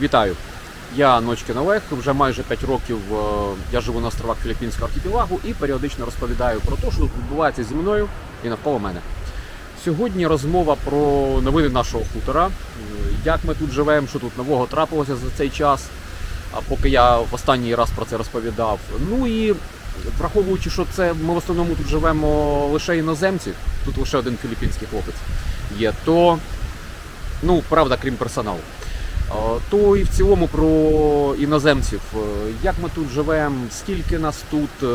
Вітаю! Я Ночкин Олег. Вже майже 5 років е, я живу на островах Філіппінського архіпелагу і періодично розповідаю про те, що відбувається зі мною і навколо мене. Сьогодні розмова про новини нашого хутора, е, як ми тут живемо, що тут нового трапилося за цей час, поки я в останній раз про це розповідав. Ну і враховуючи, що це ми в основному тут живемо лише іноземці, тут лише один філіппінський хлопець є, то ну правда, крім персоналу. То і в цілому про іноземців. Е, Як ми тут живемо, скільки нас тут, е,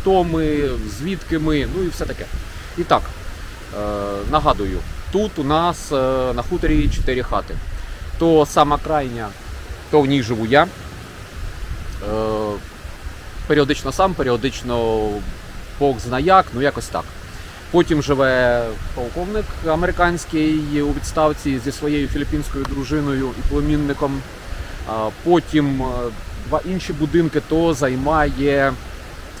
хто ми, звідки ми, ну і все таке. І так, е, нагадую, тут у нас на хуторі 4 хати. То сама крайня, то в ній живу я. Періодично сам, періодично Бог зна як, ну якось так. Потім живе полковник американський у відставці зі своєю філіппінською дружиною і племінником. Потім два інші будинки то займає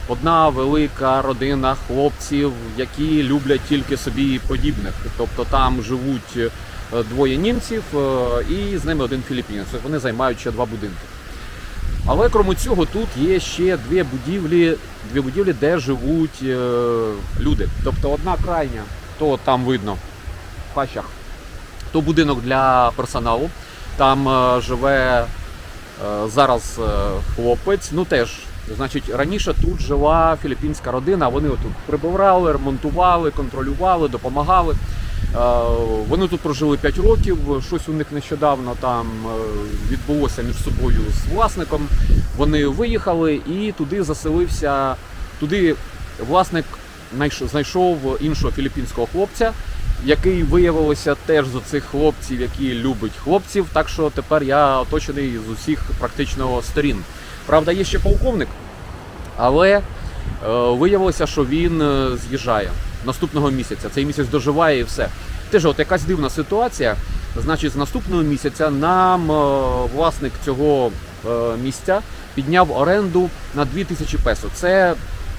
одна велика родина хлопців, які люблять тільки собі подібних. Тобто там живуть е, двоє німців е, і з ними один філіппінець. Вони займають ще два будинки. Але крім цього, тут є ще дві будівлі, дві будівлі, де живуть е, люди. Тобто одна крайня, то там видно в хащах, то будинок для персоналу. Там е, живе е, зараз хлопець. Ну теж, значить, раніше тут жила філіппінська родина. Вони тут прибирали, ремонтували, контролювали, допомагали. Е, Вони тут прожили 5 років. Щось у них нещодавно там е, відбулося між собою з власником. Вони виїхали і туди заселився. Туди власник знайшов іншого філіппінського хлопця, який виявилося теж з цих хлопців, які любить хлопців. Так що тепер я оточений з усіх практично сторін. Правда, є ще полковник, але е, виявилося, що він е, з'їжджає наступного місяця. Цей місяць доживає і все. Теж от якась дивна ситуація. Значить, з наступного місяця нам е, власник цього е, місця підняв оренду на 2000 песо. Це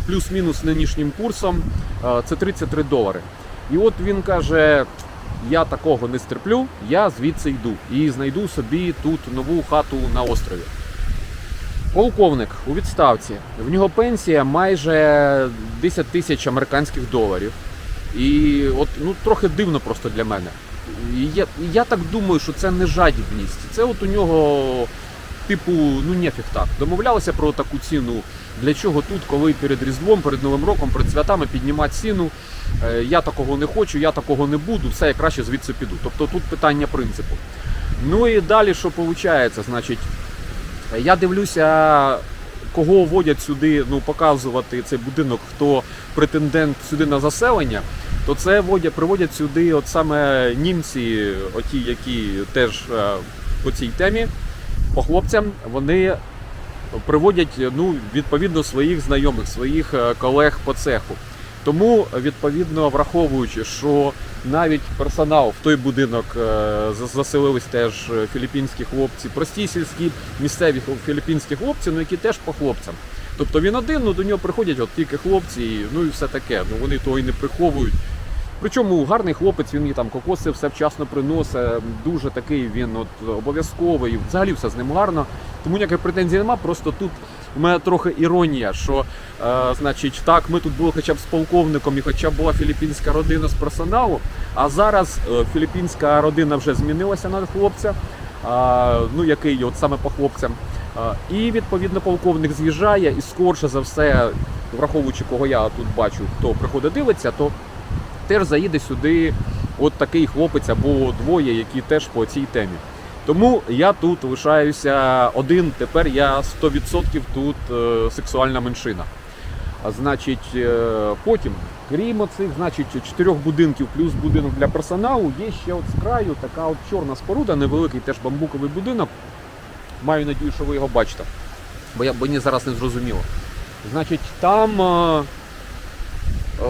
плюс-мінус нинішнім курсом, це 33 долари. І от він каже: я такого не стерплю, я звідси йду і знайду собі тут нову хату на острові. Полковник у відставці. В нього пенсія майже 10 тисяч американських доларів. І от ну трохи дивно просто для мене. Я, я так думаю, що це не жадібність. Це от у нього, типу, ну нефіг так. Домовлялися про таку ціну. Для чого тут, коли перед Різдвом, перед Новим роком, перед святами піднімати ціну? Е, Я такого не хочу, я такого не буду, все я краще звідси піду. Тобто тут питання принципу. Ну і далі, що виходить? Значить, я дивлюся, кого водять сюди, ну показувати цей будинок, хто претендент сюди на заселення, то це водять, приводять сюди от саме німці, оті, які теж е, по цій темі, по хлопцям, вони приводять ну, відповідно своїх знайомих, своїх е, колег по цеху. Тому, відповідно, враховуючи, що навіть персонал в той будинок е, заселились теж е, філіппінські хлопці, прості сільські місцеві філіппінські хлопці, ну які теж по хлопцям. Тобто він один, ну до нього приходять от тільки хлопці, ну і все таке. Ну вони того і не приховують. Причому гарний хлопець, він мені там кокоси все вчасно приносить, дуже такий він от обов'язковий, взагалі все з ним гарно. Тому ніяких претензій нема, просто тут у мене трохи іронія, що е, значить, так, ми тут були хоча б з полковником і хоча б була філіппінська родина з персоналу, а зараз е, філіппінська родина вже змінилася на хлопця, а, ну який от саме по хлопцям. А, І відповідно полковник з'їжджає, і скорше за все, враховуючи кого я тут бачу, хто приходить дивиться, то теж заїде сюди от такий хлопець або двоє, які теж по цій темі. Тому я тут лишаюся один. Тепер я 100% тут е, сексуальна меншина. А значить, е, потім, крім оцих, значить, чотирьох будинків плюс будинок для персоналу, є ще от з краю така от чорна споруда, невеликий теж бамбуковий будинок. Маю надію, що ви його бачите. Бо я мені зараз не зрозуміло. Значить, там. е, Е,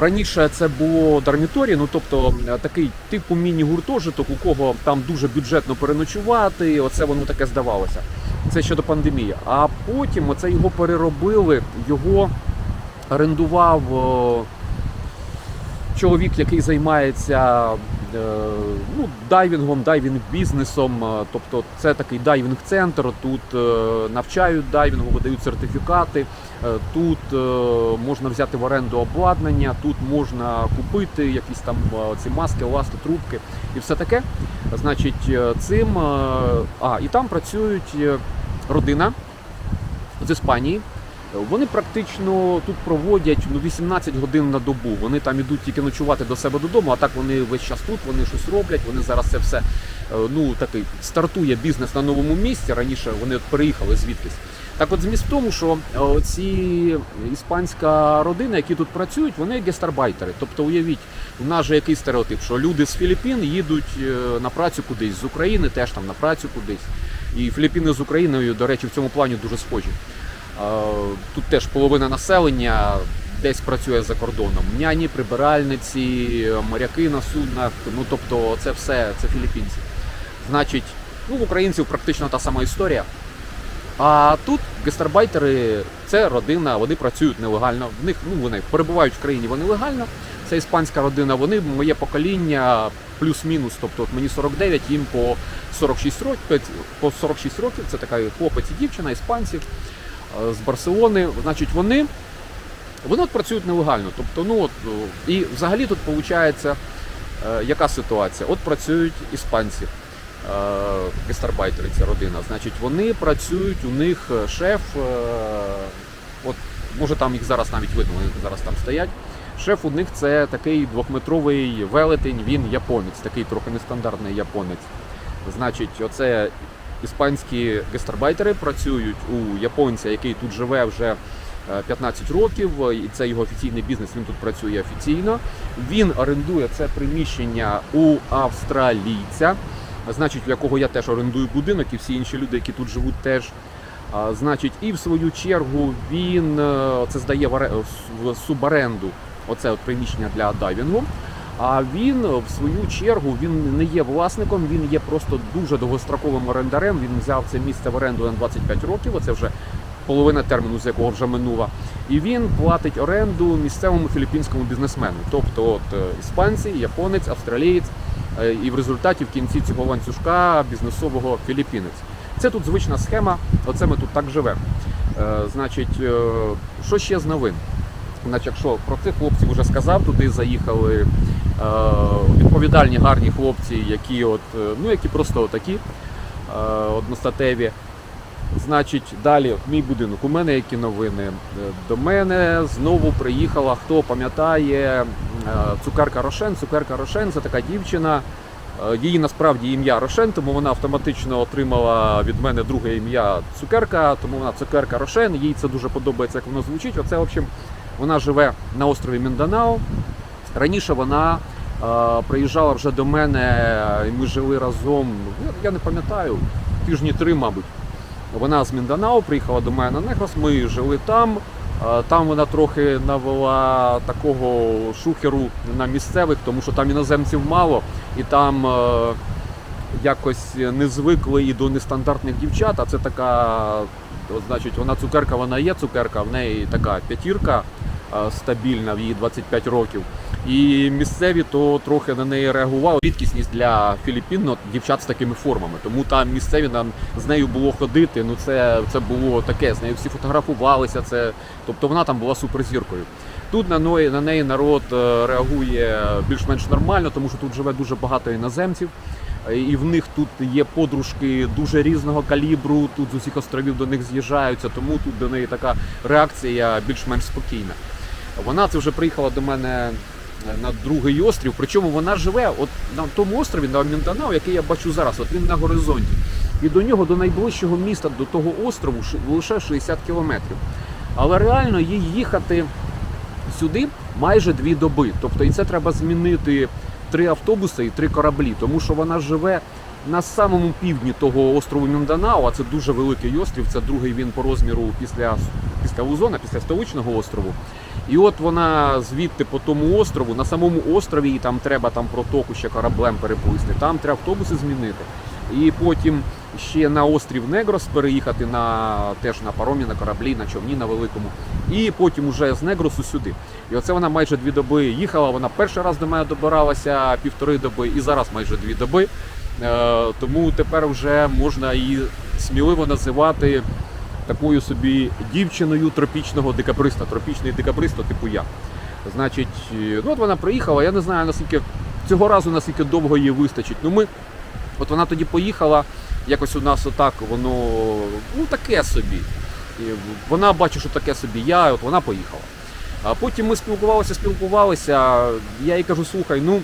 Раніше це було дарміторій, ну тобто е, такий типу міні-гуртожиток, у кого там дуже бюджетно переночувати, оце воно таке здавалося. Це щодо пандемії. А потім оце його переробили, його орендував е, чоловік, який займається ну, дайвінгом, дайвінг-бізнесом. Е, Тобто це такий дайвінг-центр. Тут е, навчають дайвінгу, видають сертифікати. Е, Тут е, можна взяти в оренду обладнання, тут можна купити якісь там е, ці маски, ласти, трубки і все таке. Значить, е, цим е, а і там працюють е, родина з Іспанії. Вони практично тут проводять ну, 18 годин на добу. Вони там ідуть тільки ночувати до себе додому, а так вони весь час тут, вони щось роблять. Вони зараз це все е, ну такий стартує бізнес на новому місці. Раніше вони от переїхали звідкись. Так от зміст в тому, що е, ці іспанська родина, які тут працюють, вони гестарбайтери. Тобто, уявіть, у нас же який стереотип, що люди з Філіппін їдуть е, на працю кудись, з України теж там на працю кудись. І Філіппіни з Україною, до речі, в цьому плані дуже схожі. Е, Тут теж половина населення десь працює за кордоном. Няні, прибиральниці, моряки на суднах. Ну тобто, це все це філіппінці. Значить, ну в українців практично та сама історія. А тут гестарбайтери це родина, вони працюють нелегально. В них ну вони перебувають в країні, вони легально. Це іспанська родина. Вони моє покоління плюс-мінус. Тобто мені 49, їм по 46 років. По 46 років. Це така хлопець і дівчина, іспанці е, з Барселони. Значить, вони, вони от працюють нелегально. Тобто, ну от і взагалі тут виходить, яка ситуація? От працюють іспанці. е, Гестарбайтери, ця родина. Значить, вони працюють, у них е, шеф, е, от може там їх зараз навіть видно, вони зараз там стоять. Шеф у них це такий двохметровий велетень, він японець, такий трохи нестандартний японець. Значить, оце іспанські гестарбайтери працюють у японця, який тут живе вже е, 15 років, і це його офіційний бізнес, він тут працює офіційно. Він орендує це приміщення у австралійця, значить, в якого я теж орендую будинок, і всі інші люди, які тут живуть, теж. Значить, і в свою чергу він е, це здає в суборенду оце от приміщення для дайвінгу. А він е, в свою чергу він не є власником, він є просто дуже довгостроковим орендарем. Він взяв це місце в оренду на 25 років. Оце вже половина терміну, з якого вже минула. І він платить оренду місцевому філіппінському бізнесмену. Тобто, от е, іспанці, японець, австралієць, е, і в результаті в кінці цього ланцюжка бізнесового філіппінець. Це тут звична схема, оце ми тут так живемо. Значить, що ще з новин? Значить, якщо про цих хлопців вже сказав, туди заїхали е, відповідальні гарні хлопці, які от, е, ну, які просто такі е, одностатеві. Значить, далі мій будинок. У мене які новини? До мене знову приїхала, хто пам'ятає, цукерка Рошен. Цукерка Рошен це така дівчина. Її насправді ім'я Рошен, тому вона автоматично отримала від мене друге ім'я Цукерка, тому вона цукерка Рошен. Їй це дуже подобається, як воно звучить. Оце, в общем, вона живе на острові Мінданао. Раніше вона е, приїжджала вже до мене, і ми жили разом. Я не пам'ятаю, тижні три, мабуть. Вона з Мінданао приїхала до мене на Негрос, ми жили там. Е, Там вона трохи навела такого шухеру на місцевих, тому що там іноземців мало, і там е, якось не звикли і до нестандартних дівчат. А це така, от, значить, вона цукерка, вона є цукерка, в неї така п'ятірка стабільна в її 25 років. І місцеві то трохи на неї реагували. Рідкісність для Філіппін от, дівчат з такими формами. Тому там місцеві нам з нею було ходити. Ну це, це було таке. З нею всі фотографувалися. Це, тобто вона там була суперзіркою. Тут на неї, на неї народ е, реагує більш-менш нормально, тому що тут живе дуже багато іноземців. Е, І в них тут є подружки дуже різного калібру. Тут з усіх островів до них з'їжджаються, тому тут до неї така реакція більш-менш спокійна. Вона це вже приїхала до мене на другий острів. Причому вона живе от на тому острові, на Мінданао, який я бачу зараз. От він на горизонті. І до нього, до найближчого міста, до того острову, лише 60 кілометрів. Але реально їй їхати сюди майже дві доби. Тобто, і це треба змінити три автобуси і три кораблі, тому що вона живе на самому півдні того острову Мінданао, а це дуже великий острів. Це другий він по розміру після, після Лузона, після столичного острову. І от вона звідти по тому острову, на самому острові, і там треба там протоку ще кораблем переплисти. Там треба автобуси змінити. І потім ще на острів Негрос переїхати на теж на паромі, на кораблі, на човні на великому. І потім уже з Негросу сюди. І оце вона майже дві доби їхала. Вона перший раз до мене добиралася півтори доби, і зараз майже дві доби. Е, тому тепер вже можна її сміливо називати такою собі дівчиною тропічного декабриста, тропічний декабрист, то типу я. Значить, е, ну от вона приїхала, я не знаю наскільки цього разу наскільки довго їй вистачить. Ну ми, от вона тоді поїхала, якось у нас отак воно ну таке собі. І вона бачить, що таке собі я, от вона поїхала. А потім ми спілкувалися, спілкувалися. Я їй кажу, слухай, ну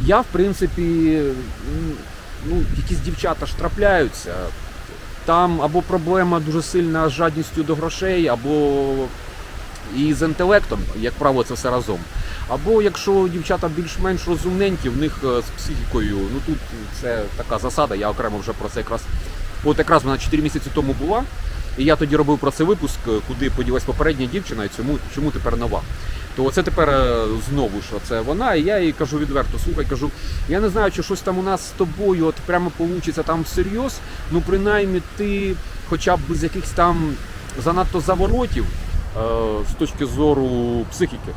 я в принципі, ну, якісь дівчата ж трапляються. Там або проблема дуже сильна з жадністю до грошей, або і з інтелектом, як правило, це все разом. Або якщо дівчата більш-менш розумненькі, в них е, з психікою, ну тут це така засада, я окремо вже про це якраз. От якраз вона 4 місяці тому була, і я тоді робив про це випуск, е, куди поділась попередня дівчина і чому, чому тепер нова. То це тепер е, знову що це вона, і я їй кажу відверто, слухай, кажу, я не знаю, чи щось там у нас з тобою от прямо получиться там всерйоз, ну принаймні ти хоча б без якихось там занадто заворотів е, з точки зору психіки.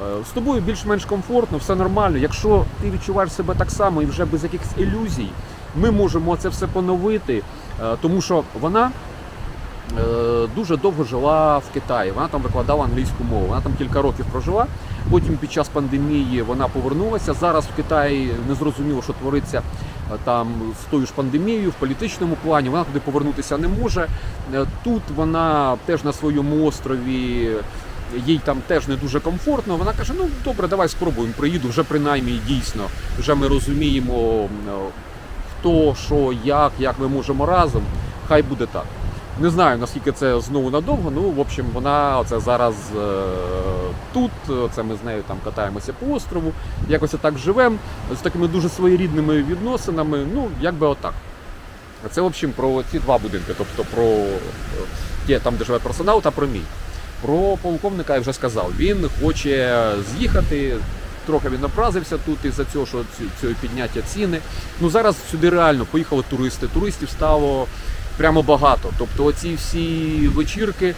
Е, З тобою більш-менш комфортно, все нормально. Якщо ти відчуваєш себе так само і вже без якихось ілюзій, ми можемо це все поновити, е, тому що вона е, дуже довго жила в Китаї. Вона там викладала англійську мову. Вона там кілька років прожила. Потім під час пандемії вона повернулася. Зараз в Китаї не зрозуміло, що твориться там з тою ж пандемією в політичному плані. Вона туди повернутися не може. Тут вона теж на своєму острові. Їй там теж не дуже комфортно. Вона каже: ну добре, давай спробуємо. Приїду вже принаймні дійсно. Вже ми розуміємо, хто, що, як, як ми можемо разом. Хай буде так. Не знаю наскільки це знову надовго. Ну, в общем, вона оце зараз е, тут. Це ми з нею там катаємося по острову. Якось так живемо з такими дуже своєрідними відносинами. Ну, як би отак. Це, в общем, про ці два будинки, тобто про е, ті, там, де живе персонал, та про мій. Про полковника я вже сказав. Він хоче з'їхати. Трохи він образився тут із-за цього, що цього підняття ціни. Ну зараз сюди реально поїхали туристи. Туристів стало прямо багато. Тобто оці всі вечірки,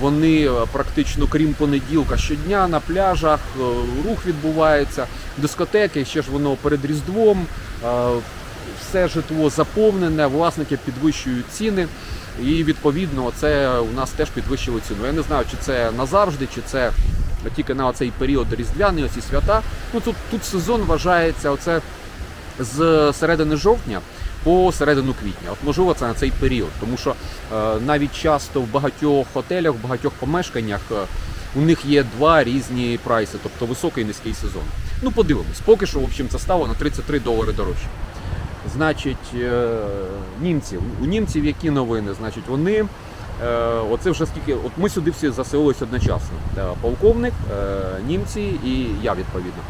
вони е, практично крім понеділка щодня на пляжах, е, рух відбувається, дискотеки, ще ж воно перед Різдвом. е, Все житло заповнене, власники підвищують ціни. І відповідно це у нас теж підвищили ціну. Я не знаю, чи це назавжди, чи це тільки на цей період різдвяний, оці свята. Ну тут, тут сезон вважається оце з середини жовтня по середину квітня. От можливо, це на цей період, тому що е, навіть часто в багатьох готелях, в багатьох помешканнях е, у них є два різні прайси, тобто високий і низький сезон. Ну, подивимось. Поки що, в общем, це стало на 33 долари дорожче. Значить, е, німці. У німців які новини? Значить, вони. е, Оце вже скільки. От ми сюди всі заселились одночасно. Е, Полковник, німці і я відповідно.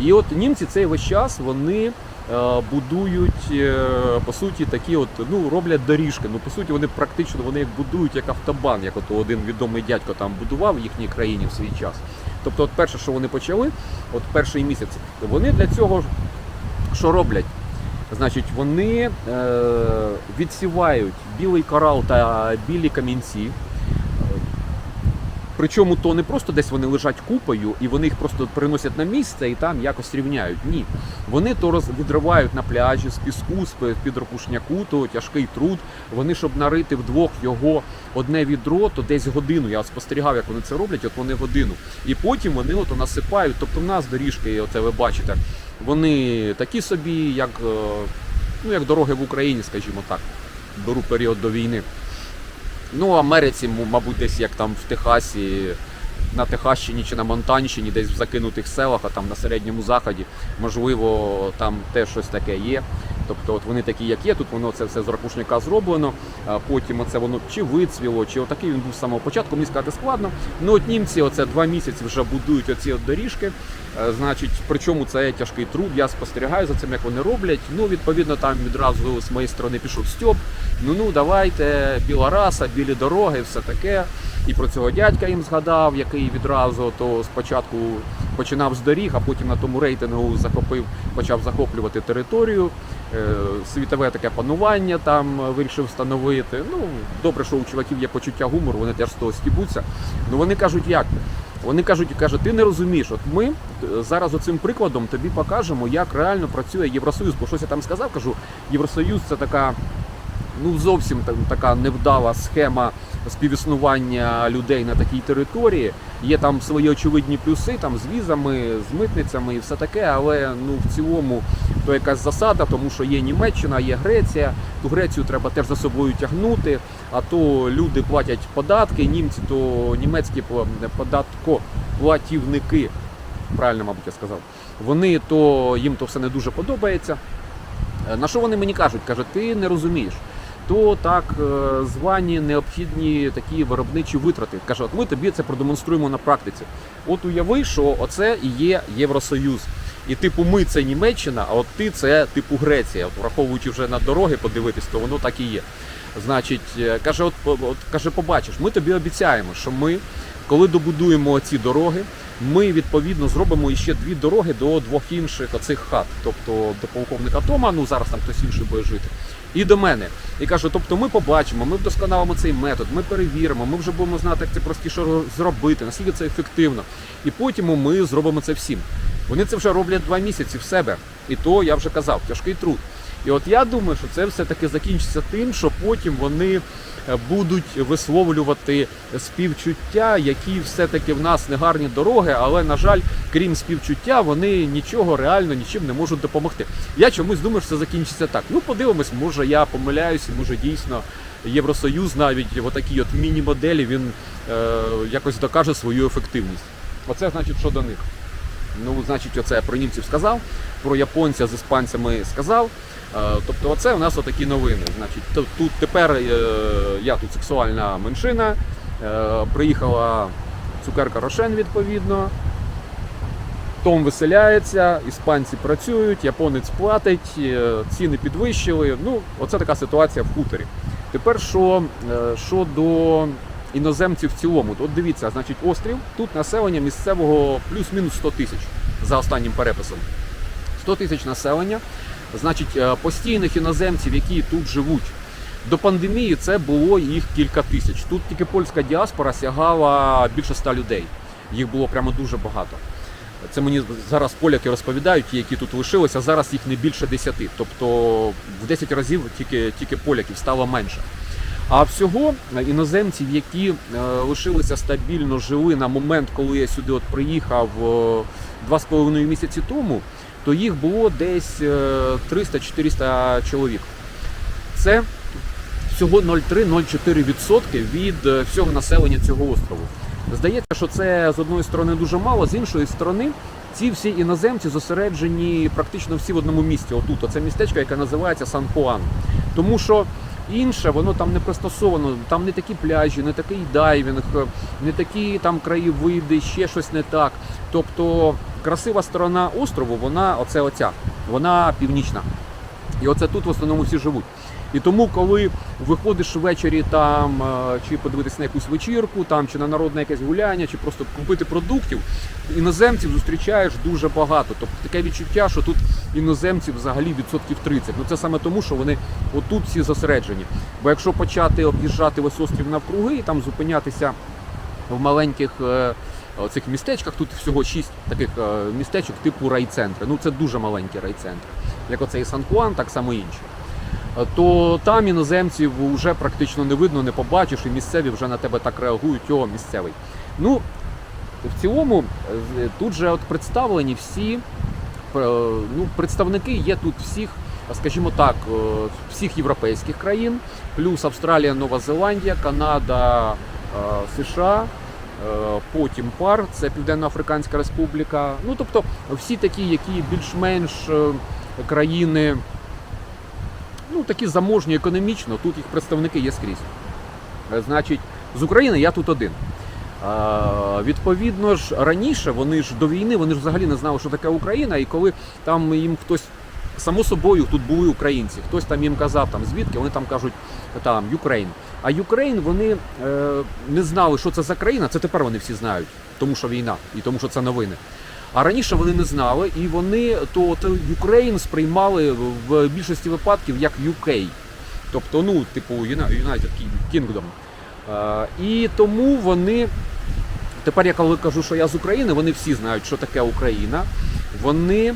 І от німці цей весь час вони будують по суті такі, от ну роблять доріжки. Ну по суті, вони практично вони як будують як автобан, як от один відомий дядько там будував в їхній країні в свій час. Тобто, от перше, що вони почали, от перший місяць, вони для цього що роблять? Значить, вони е, відсівають білий корал та білі камінці. Причому то не просто десь вони лежать купою і вони їх просто приносять на місце і там якось рівняють. Ні. Вони то роз... відривають на пляжі з піску, з під ракушняку, то тяжкий труд. Вони, щоб нарити вдвох його одне відро, то десь годину. Я спостерігав, як вони це роблять, от вони годину. І потім вони ото насипають. Тобто в нас доріжки, оце ви бачите, вони такі собі, як, е, ну, як дороги в Україні, скажімо так. Беру період до війни. Ну, в Америці, мабуть, десь як там в Техасі, на Техащині чи на Монтанщині, десь в закинутих селах, а там на середньому заході, можливо, там теж щось таке є. Тобто, от вони такі, як є, тут воно це все з ракушняка зроблено, потім оце воно чи вицвіло, чи отакий він був з самого початку, мені сказати складно. Ну от німці оце два місяці вже будують оці от доріжки. Е, Значить, причому це тяжкий труд, я спостерігаю за цим, як вони роблять. Ну, відповідно, там відразу з моєї сторони пішов Стьоп. Ну ну давайте, біла раса, білі дороги, все таке. І про цього дядька їм згадав, який відразу то спочатку починав з доріг, а потім на тому рейтингу захопив, почав захоплювати територію. Е, Світове таке панування там е, вирішив встановити. Ну, добре, що у чуваків є почуття гумору, вони теж з того стібуться. Ну вони кажуть, як? Вони кажуть, каже, ти не розумієш. От ми е, зараз оцим прикладом тобі покажемо, як реально працює Євросоюз. Бо щось я там сказав, кажу, Євросоюз це така, ну зовсім там така невдала схема співіснування людей на такій території. Є там свої очевидні плюси, там з візами, з митницями і все таке, але ну в цілому то якась засада, тому що є Німеччина, є Греція. Ту Грецію треба теж за собою тягнути. А то люди платять податки, німці, то німецькі податкоплатівники. Правильно, мабуть, я сказав. Вони то їм то все не дуже подобається. Е, На що вони мені кажуть? Каже, ти не розумієш. То так е, звані необхідні такі виробничі витрати. Каже, от ми тобі це продемонструємо на практиці. От уяви, що оце і є Євросоюз. І типу ми це Німеччина, а от ти це типу Греція. От, враховуючи вже на дороги подивитись, то воно так і є. Значить, е, каже, от, от каже, побачиш, ми тобі обіцяємо, що ми, коли добудуємо ці дороги, ми відповідно зробимо іще дві дороги до двох інших оцих хат. Тобто до полковника Тома, ну зараз там хтось інший буде жити. І до мене. І кажу, тобто ми побачимо, ми вдосконалимо цей метод, ми перевіримо, ми вже будемо знати, як це простіше зробити, наскільки це ефективно. І потім ми зробимо це всім. Вони це вже роблять два місяці в себе. І то я вже казав, тяжкий труд. І от я думаю, що це все-таки закінчиться тим, що потім вони будуть висловлювати співчуття, які все-таки в нас не гарні дороги, але, на жаль, крім співчуття, вони нічого реально нічим не можуть допомогти. Я чомусь думаю, що це закінчиться так. Ну, подивимось, може я помиляюся, може дійсно Євросоюз навіть в отакій от міні-моделі він е, якось докаже свою ефективність. Оце значить, що до них. Ну, значить, оце я про німців сказав, про японця з іспанцями сказав. Е, Тобто, оце у нас отакі новини. Значить, тут тепер е, я тут сексуальна меншина. е, Приїхала цукерка Рошен, відповідно. Том виселяється, іспанці працюють, японець платить, ціни підвищили. Ну, оце така ситуація в хуторі. Тепер що, е, що до іноземців в цілому, от дивіться, значить, острів, тут населення місцевого плюс-мінус 100 тисяч за останнім переписом. 100 тисяч населення, значить, е, постійних іноземців, які тут живуть. До пандемії це було їх кілька тисяч. Тут тільки польська діаспора сягала більше ста людей. Їх було прямо дуже багато. Це мені зараз поляки розповідають, ті, які тут лишилися. Зараз їх не більше 10. Тобто в 10 разів тільки, тільки поляків стало менше. А всього е, іноземців, які е, лишилися стабільно жили на момент, коли я сюди от приїхав е, два з половиною місяці тому, то їх було десь е, 300-400 чоловік. Це всього 0,3-0,4% від всього населення цього острову. Здається, що це з одної сторони дуже мало, з іншої сторони, ці всі іноземці зосереджені практично всі в одному місці. Отут, оце містечко, яке називається Сан Хуан. Тому що інше, воно там не пристосовано, там не такі пляжі, не такий дайвінг, не такі там краєвиди, ще щось не так. Тобто красива сторона острову, вона оце оця, вона північна. І оце тут в основному всі живуть. І тому, коли виходиш ввечері там е, чи подивитися на якусь вечірку, там чи на народне якесь гуляння, чи просто купити продуктів, іноземців зустрічаєш дуже багато. Тобто таке відчуття, що тут іноземців взагалі відсотків 30. Ну це саме тому, що вони отут всі зосереджені. Бо якщо почати об'їжджати весь острів навкруги і там зупинятися в маленьких е, цих містечках, тут всього шість таких е, містечок типу райцентри. Ну це дуже маленькі райцентри. Як оцей Сан Хуан, так само інші. Е, То там іноземців вже практично не видно, не побачиш, і місцеві вже на тебе так реагують, о, місцевий. Ну, в цілому, е, тут же от представлені всі е, ну, представники є тут всіх, скажімо так, е, всіх європейських країн, плюс Австралія, Нова Зеландія, Канада, е, США. е, Потім пар, це Південно-Африканська Республіка. Ну тобто всі такі, які більш-менш е, країни, такі заможні економічно, тут їх представники є скрізь. Е, Значить, з України я тут один. Е, Відповідно ж, раніше вони ж до війни вони ж взагалі не знали, що таке Україна, і коли там їм хтось. Само собою тут були українці. Хтось там їм казав, там звідки вони там кажуть там Юкрейн. А Юкрейн вони е, не знали, що це за країна. Це тепер вони всі знають, тому що війна і тому, що це новини. А раніше вони не знали, і вони то, то сприймали в більшості випадків як UK. Тобто, ну, типу, United Kingdom. Е, і тому вони. Тепер я коли кажу, що я з України, вони всі знають, що таке Україна. Вони е,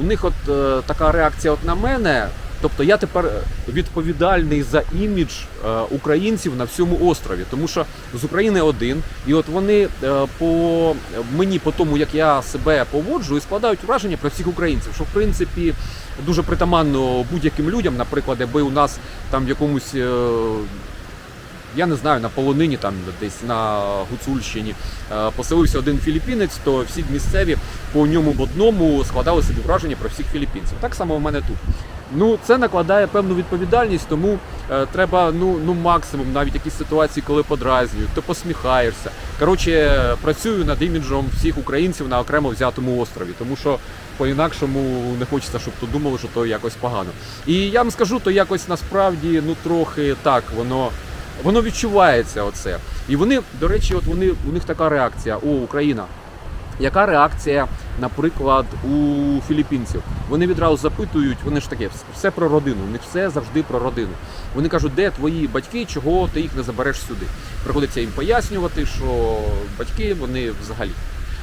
у них от е, така реакція от на мене. Тобто я тепер відповідальний за імідж е, українців на всьому острові, тому що з України один, і от вони е, по мені, по тому як я себе поводжу, і складають враження про всіх українців, що в принципі дуже притаманно будь-яким людям, наприклад, якби у нас там в якомусь. Я не знаю, на полонині, там десь на Гуцульщині е, поселився один філіппінець, то всі місцеві по ньому одному складали собі враження про всіх філіппінців. Так само в мене тут. Ну, це накладає певну відповідальність, тому е, треба ну, ну максимум, навіть якісь ситуації, коли подразнюють, то посміхаєшся. Коротше, працюю над іміджем всіх українців на окремо взятому острові, тому що по-інакшому не хочеться, щоб то думали, що то якось погано. І я вам скажу, то якось насправді ну трохи так воно. Воно відчувається оце. І вони, до речі, от вони у них така реакція: о, Україна. Яка реакція, наприклад, у філіппінців? Вони відразу запитують, вони ж таке, все про родину, у них все завжди про родину. Вони кажуть, де твої батьки, чого ти їх не забереш сюди. Приходиться їм пояснювати, що батьки вони взагалі.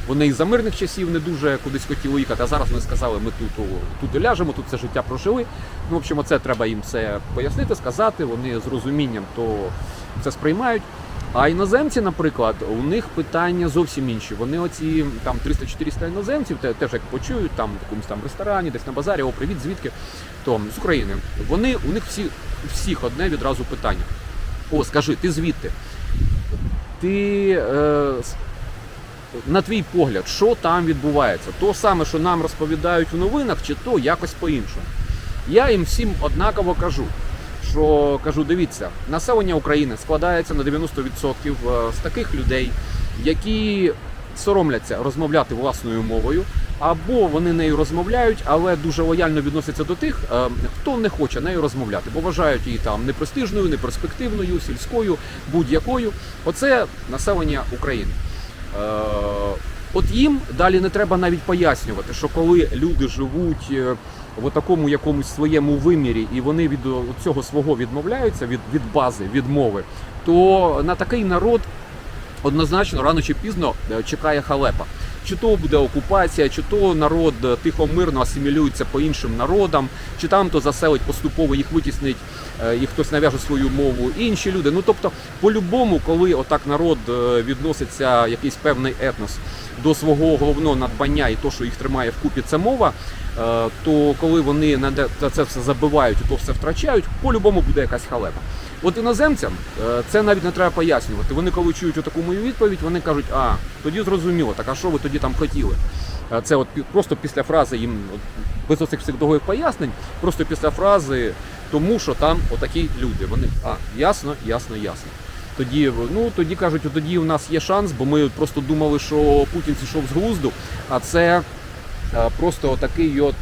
Вони і за мирних часів не дуже кудись хотіли їхати, а зараз вони сказали, ми тут, тут ляжемо, тут це життя прожили. Ну, в общем, це треба їм все пояснити, сказати. Вони з розумінням то це сприймають. А іноземці, наприклад, у них питання зовсім інші. Вони оці там 300-400 іноземців, теж як почують, там в якомусь там ресторані, десь на базарі, о, привіт, звідки? То з України. Вони у них всі всіх одне відразу питання. О, скажи, ти звідти? Ти е, на твій погляд, що там відбувається? То саме, що нам розповідають у новинах, чи то якось по-іншому. Я їм всім однаково кажу, що кажу, дивіться, населення України складається на 90% з таких людей, які соромляться розмовляти власною мовою, або вони нею розмовляють, але дуже лояльно відносяться до тих, е, хто не хоче нею розмовляти, бо вважають її там непрестижною, неперспективною, сільською, будь-якою. Оце населення України. Е, От їм далі не треба навіть пояснювати, що коли люди живуть е, в такому якомусь своєму вимірі, і вони від цього свого відмовляються від, від бази, від мови, то на такий народ однозначно рано чи пізно е, чекає халепа. Чи то буде окупація, чи то народ е, тихо мирно асимілюється по іншим народам, чи там то заселить поступово їх витіснить, е, і хтось нав'яже свою мову, інші люди. Ну тобто, по-любому, коли отак народ е, відноситься якийсь певний етнос до свого головного надбання і то, що їх тримає вкупі, це мова. е, То коли вони на це все забивають, то все втрачають, по-любому буде якась халепа. От іноземцям е, це навіть не треба пояснювати. Вони коли чують таку мою відповідь, вони кажуть, а тоді зрозуміло, так а що ви тоді там хотіли? Е, Це от просто після фрази їм без оцих всіх довгих пояснень, просто після фрази, тому що там отакі люди. Вони а ясно, ясно, ясно. Тоді ну тоді кажуть, тоді у нас є шанс, бо ми просто думали, що Путін зійшов з глузду, а це е, просто такий от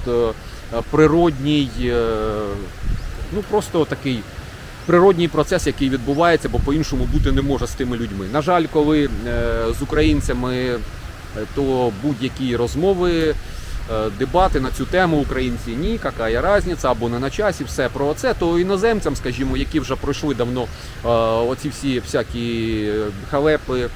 природній, ну просто такий природній процес, який відбувається, бо по-іншому бути не може з тими людьми. На жаль, коли е, з українцями, е, то будь-які розмови. е, Дебати на цю тему українці ні, яка різниця, або не на часі, все про це, то іноземцям, скажімо, які вже пройшли давно оці всі всякі халепи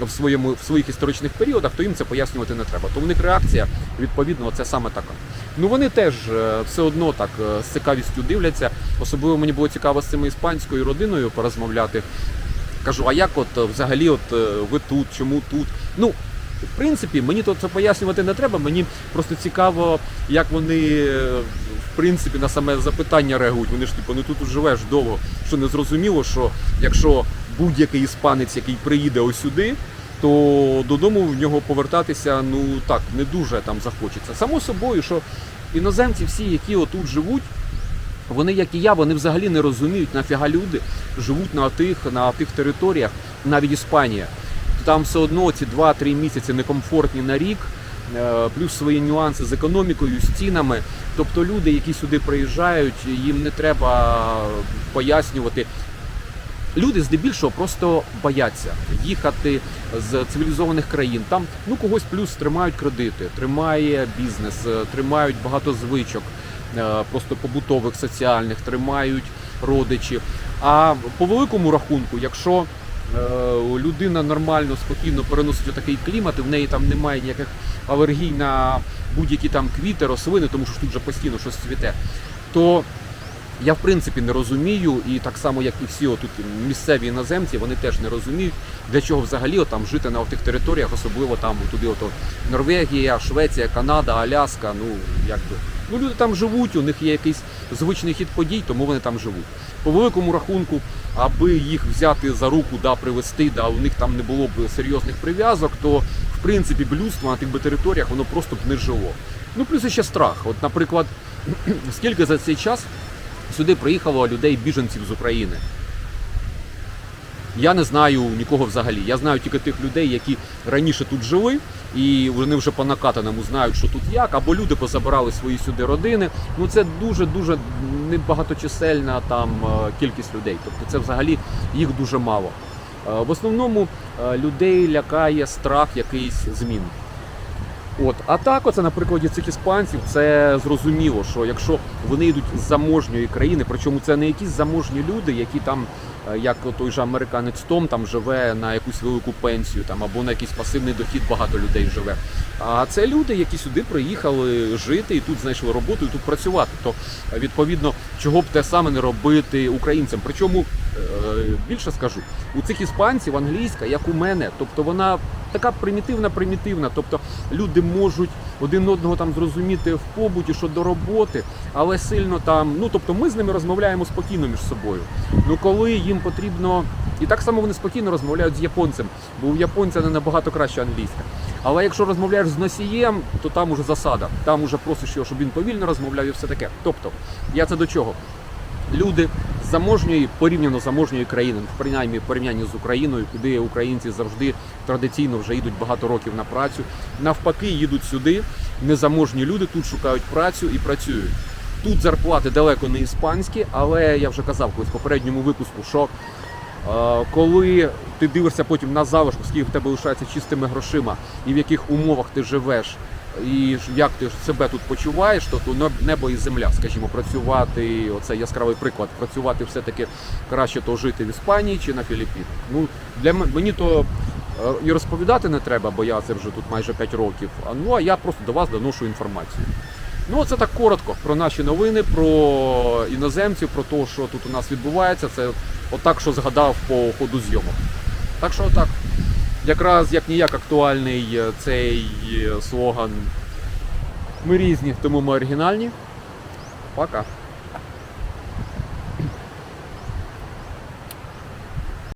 в своєму в своїх історичних періодах, то їм це пояснювати не треба. То в них реакція відповідно це саме така. Ну вони теж е, все одно так е, з цікавістю дивляться. Особливо мені було цікаво з цими іспанською родиною порозмовляти. Кажу, а як от е, взагалі, от ви тут, чому тут? Ну. В принципі, мені то це пояснювати не треба. Мені просто цікаво, як вони в принципі на саме запитання реагують. Вони ж типу, ну тут живеш довго, що не зрозуміло, що якщо будь-який іспанець, який приїде ось сюди, то додому в нього повертатися ну так не дуже там захочеться. Само собою, що іноземці всі, які отут живуть, вони, як і я, вони взагалі не розуміють, нафіга люди живуть на тих, на тих територіях, навіть Іспанія. там все одно ці 2-3 місяці некомфортні на рік, е, плюс свої нюанси з економікою, з цінами. Тобто люди, які сюди приїжджають, їм не треба пояснювати. Люди здебільшого просто бояться їхати з цивілізованих країн. Там ну когось плюс тримають кредити, тримає бізнес, е, тримають багато звичок, е, просто побутових, соціальних, тримають родичі. А по великому рахунку, якщо е, людина нормально, спокійно переносить такий клімат, і в неї там немає ніяких алергій на будь-які там квіти, рослини, тому що тут вже постійно щось цвіте, то я в принципі не розумію, і так само, як і всі отут місцеві іноземці, вони теж не розуміють, для чого взагалі там жити на тих територіях, особливо там туди, ото Норвегія, Швеція, Канада, Аляска. Ну якби ну люди там живуть, у них є якийсь звичний хід подій, тому вони там живуть. По великому рахунку, аби їх взяти за руку, да, привезти, да, у них там не було б серйозних прив'язок, то в принципі б людство на тих би територіях воно просто б не жило. Ну плюс ще страх. От, наприклад, скільки за цей час сюди приїхало людей біженців з України. Я не знаю нікого взагалі. Я знаю тільки тих людей, які раніше тут жили, і вони вже по накатаному знають, що тут як, або люди позабирали свої сюди родини. Ну це дуже дуже небагаточисельна там е, кількість людей. Тобто це взагалі їх дуже мало. Е, В основному е, людей лякає страх якийсь змін. От, а так, оце на прикладі цих іспанців, це зрозуміло, що якщо вони йдуть з заможньої країни, причому це не якісь заможні люди, які там, е, як той же американець Том, там живе на якусь велику пенсію, там або на якийсь пасивний дохід багато людей живе. А це люди, які сюди приїхали жити і тут знайшли роботу, і тут працювати. То відповідно, чого б те саме не робити українцям. Причому більше скажу, у цих іспанців англійська, як у мене, тобто вона така примітивна, примітивна. Тобто люди можуть один одного там зрозуміти в побуті, що до роботи, але сильно там. Ну тобто, ми з ними розмовляємо спокійно між собою. Ну коли їм потрібно, і так само вони спокійно розмовляють з японцем, бо у японця не набагато краще англійська. Але якщо розмовляєш з носієм, то там уже засада. Там уже просиш його, щоб він повільно розмовляв і все таке. Тобто, я це до чого? Люди заможньої, порівняно заможньої країни, принаймні порівнянні з Україною, куди українці завжди традиційно вже йдуть багато років на працю. Навпаки, їдуть сюди. Незаможні люди тут шукають працю і працюють. Тут зарплати далеко не іспанські, але я вже казав колись в попередньому випуску, що е, коли ти дивишся потім на залишку, скільки в тебе лишається чистими грошима, і в яких умовах ти живеш, і як ти себе тут почуваєш, то, небо і земля, скажімо, працювати, оце яскравий приклад, працювати все-таки краще то жити в Іспанії чи на Філіппінах. Ну, для мені то е, і розповідати не треба, бо я це вже тут майже 5 років. Ну а я просто до вас доношу інформацію. Ну, це так коротко про наші новини, про іноземців, про те, що тут у нас відбувається. Це отак, що згадав по ходу зйомок. Так що отак. Якраз як ніяк актуальний е, цей е, слоган. Ми різні, тому ми оригінальні. Пока.